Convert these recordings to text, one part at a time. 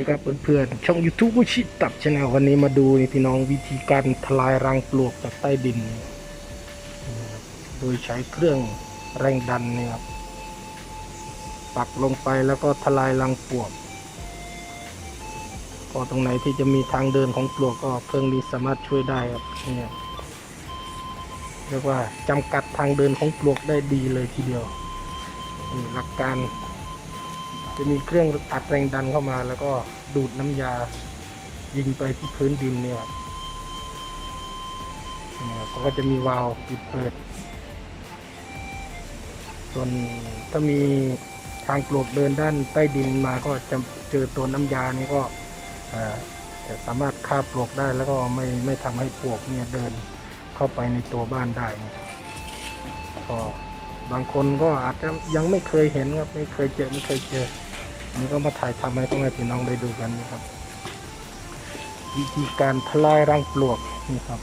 ดีครับเพื่อนๆช่อง YouTube กุชิตับชาแนลวันนี้มาดูนี่พี่น้องวิธีการทลายรังปลวกจากใต้ดิน โดยใช้เครื่องแรงดันนี่ครับปักลงไปแล้วก็ทลายรังปลวก ก็ตรงไหนที่จะมีทางเดินของปลวกก็เครื่องนี้สามารถช่วยได้ครับเนี่ยเรียกว่าจำกัดทางเดินของปลวกได้ดีเลยทีเดียวหลักการ จะมีเครื่องอัดแรงดันเข้ามา แล้วก็ดูดน้ำยายิงไปที่พื้นดินเนี่ยครับเขาก็จะมีวาล์วปิดเปิด ส่วนถ้ามีทางปลวกเดินด้านใต้ดินมาก็จะเจอตัวน้ำยานี่ก็จะสามารถฆ่าปลวกได้แล้วก็ไม่ไม่ทำให้ปลวกเนี่ยเดินเข้าไปในตัวบ้านได้นะครับก็บางคนก็อาจจะยังไม่เคยเห็นครับไม่เคยเจอไม่เคยเจอ นนี้ก็มาถ่ายทำให้พ่อแม่พี่น้องได้ดูกันนะครับ วิธีการทลายรังปลวกนี่ครับ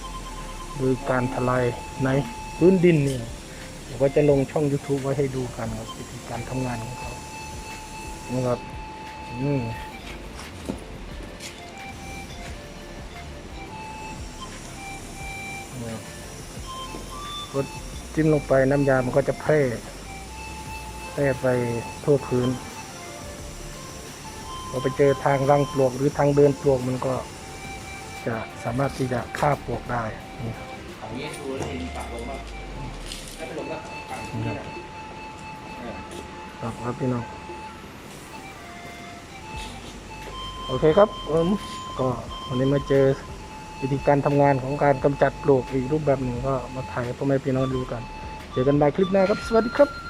โดยการทลายในพื้นดินเนี่ยเดี๋ยวก็จะลงช่อง YouTube ไว้ให้ดูกันครับวิธีการทำงานของเขานะครับอืมกดจิ้มลงไปน้ำยามันก็จะแพร่แพร่ไปทั่วพื้น พอไปเจอทางรังปลวกหรือทางเดินปลวกมันก็จะสามารถที่จะฆ่าปลวกได้นี่ครับฝั่งนี้ดูแล้วดินปักลงมาถ้าไม่ลงก็ปักที่นี่แหละครับครับพี่น้องโอเคครับผมก็วันนี้มาเจอวิธีการทำงานของการกำจัดปลวกอีกรูปแบบหนึ่งก็มาถ่ายพ่อแม่พี่น้องดูกัน เจอกันใหม่คลิปหน้าครับ สวัสดีครับ